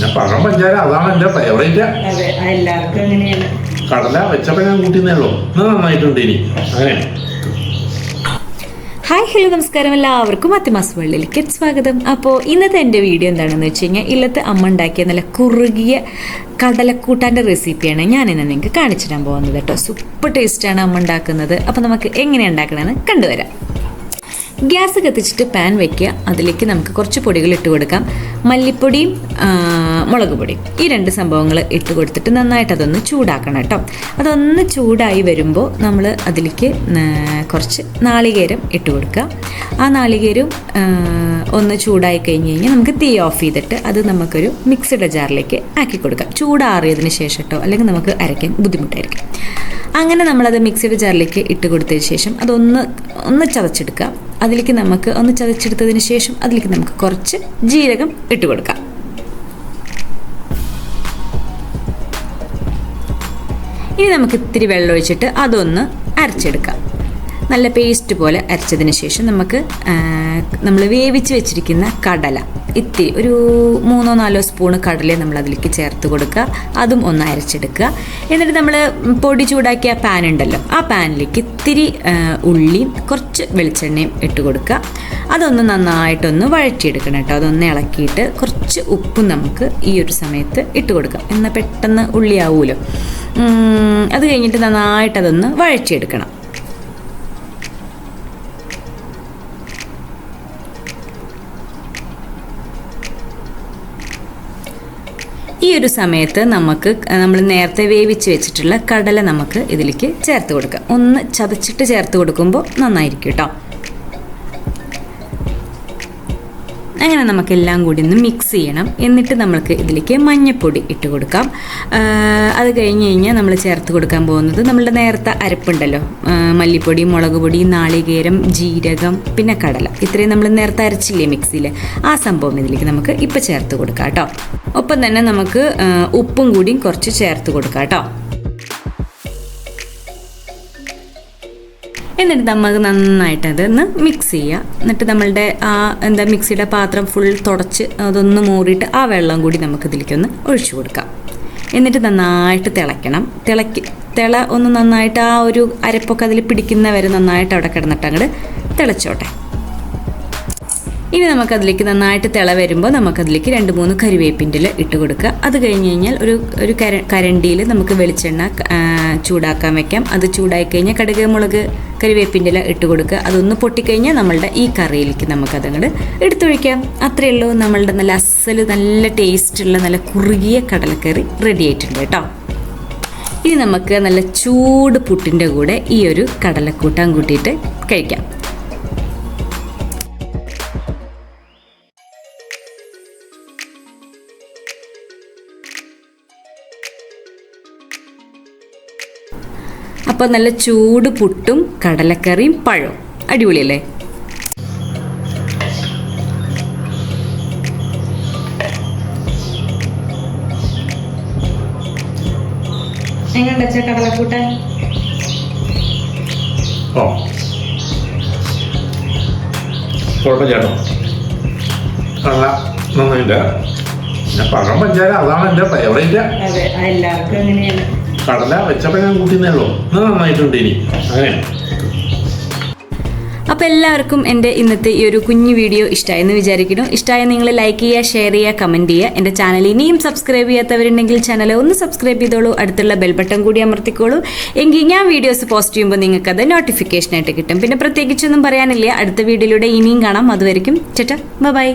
ഞാൻ പഴം പഞ്ചാര അതാണ് എന്റെ ഫേവറേറ്റ് അതെ എല്ലാവർക്കും അങ്ങനെയാണ്. കടല വെച്ചപ്പോൾ ഞാൻ കൂട്ടിന്നേ ഉള്ളൂ. നന്നായിട്ടുണ്ട് ഇനി. അങ്ങനെ. ഹായ് ഹലോ നമസ്കാരം. എല്ലാവർക്കും അത്തിമാസ് വേൾഡിലേക്ക് സ്വാഗതം. അപ്പോൾ ഇന്നത്തെ എന്റെ വീഡിയോ എന്താണെന്ന് വെച്ച് കഴിഞ്ഞാൽ ഇല്ലത്തെ അമ്മ ഉണ്ടാക്കിയ നല്ല കുറുകിയ കടലക്കൂട്ടാന്റെ റെസിപ്പിയാണ് ഞാൻ ഇന്ന് നിങ്ങൾക്ക് കാണിച്ചു തരാൻ പോകുന്നത് കേട്ടോ. സൂപ്പർ ടേസ്റ്റാണ് അമ്മ ഉണ്ടാക്കുന്നത്. അപ്പോൾ നമുക്ക് എങ്ങനെ ഉണ്ടാക്കണമെന്ന് കണ്ടുവരാം. ഗ്യാസ് കത്തിച്ചിട്ട് പാൻ വെക്കുക. അതിലേക്ക് നമുക്ക് കുറച്ച് പൊടികൾ ഇട്ട് കൊടുക്കാം. മല്ലിപ്പൊടിയും മുളക് പൊടിയും. ഈ രണ്ട് സംഭവങ്ങൾ ഇട്ട് കൊടുത്തിട്ട് നന്നായിട്ട് അതൊന്ന് ചൂടാക്കണം കേട്ടോ. അതൊന്ന് ചൂടായി വരുമ്പോൾ നമ്മൾ അതിലേക്ക് കുറച്ച് നാളികേരം ഇട്ട് കൊടുക്കുക. ആ നാളികേരം ഒന്ന് ചൂടായി കഴിഞ്ഞ് കഴിഞ്ഞാൽ നമുക്ക് തീ ഓഫ് ചെയ്തിട്ട് അത് നമുക്കൊരു മിക്സഡ് ജാറിലേക്ക് ആക്കി കൊടുക്കാം. ചൂടാറിയതിന് ശേഷം കേട്ടോ അല്ലെങ്കിൽ നമുക്ക് അരയ്ക്കാൻ ബുദ്ധിമുട്ടായിരിക്കും. അങ്ങനെ നമ്മളത് മിക്സിയുടെ ജാറിലേക്ക് ഇട്ട് കൊടുത്തതിന് ശേഷം അതൊന്ന് ഒന്ന് ചതച്ചെടുക്കുക. അതിലേക്ക് നമുക്ക് ഒന്ന് ചതച്ചെടുത്തതിന് ശേഷം അതിലേക്ക് നമുക്ക് കുറച്ച് ജീരകം ഇട്ട് കൊടുക്കാം. ഇനി നമുക്ക് ഇത്തിരി വെള്ളം ഒഴിച്ചിട്ട് അതൊന്ന് അരച്ചെടുക്കാം. നല്ല പേസ്റ്റ് പോലെ അരച്ചതിന് ശേഷം നമുക്ക് നമ്മൾ വേവിച്ച് വെച്ചിരിക്കുന്ന കടല. ഇത്തിരി ഒരു മൂന്നോ നാലോ സ്പൂണ് കടല നമ്മൾ അതിലേക്ക് ചേർത്ത് കൊടുക്കുക. അതും ഒന്ന് അരച്ചെടുക്കുക. എന്നിട്ട് നമ്മൾ പൊടി ചൂടാക്കിയ പാൻ ഉണ്ടല്ലോ ആ പാനിലേക്ക് ഇത്തിരി ഉള്ളി ഉള്ളിയും കുറച്ച് വെളിച്ചെണ്ണയും ഇട്ട് കൊടുക്കുക. അതൊന്ന് നന്നായിട്ടൊന്ന് വഴറ്റിയെടുക്കണം കേട്ടോ. അതൊന്ന് ഇളക്കിയിട്ട് കുറച്ച് ഉപ്പും നമുക്ക് ഈ ഒരു സമയത്ത് ഇട്ട് കൊടുക്കാം. എന്നാൽ പെട്ടെന്ന് ഉള്ളിയാവുമല്ലോ ഉം, അത് കഴിഞ്ഞിട്ട് നന്നായിട്ട് അതൊന്ന് വഴറ്റിയെടുക്കണം. ഈ ഒരു സമയത്ത് നമുക്ക് നമ്മൾ നേരത്തെ വേവിച്ച് വെച്ചിട്ടുള്ള കടല നമുക്ക് ഇതിലേക്ക് ചേർത്ത് കൊടുക്കാം. ഒന്ന് ചതച്ചിട്ട് ചേർത്ത് കൊടുക്കുമ്പോൾ നന്നായിരിക്കും കേട്ടോ. അങ്ങനെ നമുക്കെല്ലാം കൂടി ഒന്ന് മിക്സ് ചെയ്യണം. എന്നിട്ട് നമ്മൾക്ക് ഇതിലേക്ക് മഞ്ഞപ്പൊടി ഇട്ട് കൊടുക്കാം. അത് കഴിഞ്ഞ് കഴിഞ്ഞാൽ നമ്മൾ ചേർത്ത് കൊടുക്കാൻ പോകുന്നത് നമ്മളുടെ നേരത്തെ അരപ്പുണ്ടല്ലോ. മല്ലിപ്പൊടി മുളക് പൊടി നാളികേരം ജീരകം പിന്നെ കടല. ഇത്രയും നമ്മൾ നേരത്തെ അരച്ചില്ലേ മിക്സിയിൽ ആ സംഭവം ഇതിലേക്ക് നമുക്ക് ഇപ്പം ചേർത്ത് കൊടുക്കാം കേട്ടോ. ഒപ്പം തന്നെ നമുക്ക് ഉപ്പും കൂടിയും കുറച്ച് ചേർത്ത് കൊടുക്കാം കേട്ടോ. എന്നിട്ട് നമുക്ക് നന്നായിട്ട് അതൊന്ന് മിക്സ് ചെയ്യുക എന്നിട്ട് നമ്മളുടെ ആ എന്താ മിക്സിയുടെ പാത്രം ഫുൾ തുടച്ച് അതൊന്ന് മൂറിയിട്ട് ആ വെള്ളം കൂടി നമുക്ക് ഇതിലേക്കൊന്ന് ഒഴിച്ചു കൊടുക്കാം. എന്നിട്ട് നന്നായിട്ട് തിളയ്ക്കണം. തിളക്കി തിള ഒന്ന് നന്നായിട്ട് ആ ഒരു അരപ്പൊക്കെ അതിൽ പിടിക്കുന്ന വരെ നന്നായിട്ട് അവിടെ കിടന്നിട്ട് അങ്ങോട്ട് തിളച്ചോട്ടെ. ഇനി നമുക്കതിലേക്ക് നന്നായിട്ട് തിള വരുമ്പോൾ നമുക്കതിലേക്ക് രണ്ട് മൂന്ന് കരിവേപ്പിന്റെ ഇട്ട് കൊടുക്കുക. അത് കഴിഞ്ഞ് കഴിഞ്ഞാൽ ഒരു ഒരു കര കരണ്ടിയിൽ നമുക്ക് വെളിച്ചെണ്ണ ചൂടാക്കാൻ വെക്കാം. അത് ചൂടായി കഴിഞ്ഞാൽ കടുക് മുളക് കരിവേപ്പിന്റെ ഇല ഇട്ട് കൊടുക്കുക. അതൊന്ന് പൊട്ടിക്കഴിഞ്ഞാൽ നമ്മളുടെ ഈ കറിയിലേക്ക് നമുക്കതങ്ങോട്ട് എടുത്തൊഴിക്കാം. അത്രയേ ഉള്ളൂ നമ്മളുടെ നല്ല അസൽ നല്ല ടേസ്റ്റുള്ള നല്ല കുറുകിയ കടലക്കറി റെഡി ആയിട്ടുണ്ട് കേട്ടോ. ഇനി നമുക്ക് നല്ല ചൂട് പുട്ടിന്റെ കൂടെ ഈ ഒരു കടലക്കൂട്ടാൻ കൂട്ടിയിട്ട് കഴിക്കാം. അപ്പോൾ നല്ല ചൂട് പുട്ടും കടലക്കറിയും പഴവും. അടിപൊളിയല്ലേ? എങ്ങനെ കടലക്കൂട്ടാൻ? ഓ. കുഴപ്പമില്ല ചേട്ടോ കടല നന്നായില്ല ഞാൻ പഴം പഞ്ചാര അതാണ് എന്റെ ഫേവറേറ്റ് അതെ എല്ലാവർക്കും അങ്ങനെയാണ്. കടല വെച്ചപ്പോൾ ഞാൻ കൂട്ടിന്നേ ഇത് നന്നായിട്ടുണ്ട് ഇനി. അങ്ങനെയാണ് അപ്പോൾ എല്ലാവർക്കും എന്റെ ഇന്നത്തെ ഈ ഒരു കുഞ്ഞു വീഡിയോ ഇഷ്ടമായെന്ന് വിചാരിക്കുന്നു. ഇഷ്ടമായ നിങ്ങൾ ലൈക്ക് ചെയ്യുക ഷെയർ ചെയ്യുക കമന്റ് ചെയ്യുക. എന്റെ ചാനൽ ഇനിയും സബ്സ്ക്രൈബ് ചെയ്യാത്തവരുണ്ടെങ്കിൽ ചാനൽ ഒന്ന് സബ്സ്ക്രൈബ് ചെയ്തോളൂ. അടുത്തുള്ള ബെൽ ബട്ടൺ കൂടി അമർത്തിക്കോളൂ. എങ്കിൽ ഞാൻ വീഡിയോസ് പോസ്റ്റ് ചെയ്യുമ്പോൾ നിങ്ങൾക്കത് നോട്ടിഫിക്കേഷനായിട്ട് കിട്ടും. പിന്നെ പ്രത്യേകിച്ചൊന്നും പറയാനില്ല. അടുത്ത വീഡിയോയിലൂടെ ഇനിയും കാണാം. അതുവരെയും ചേട്ടാ ബൈ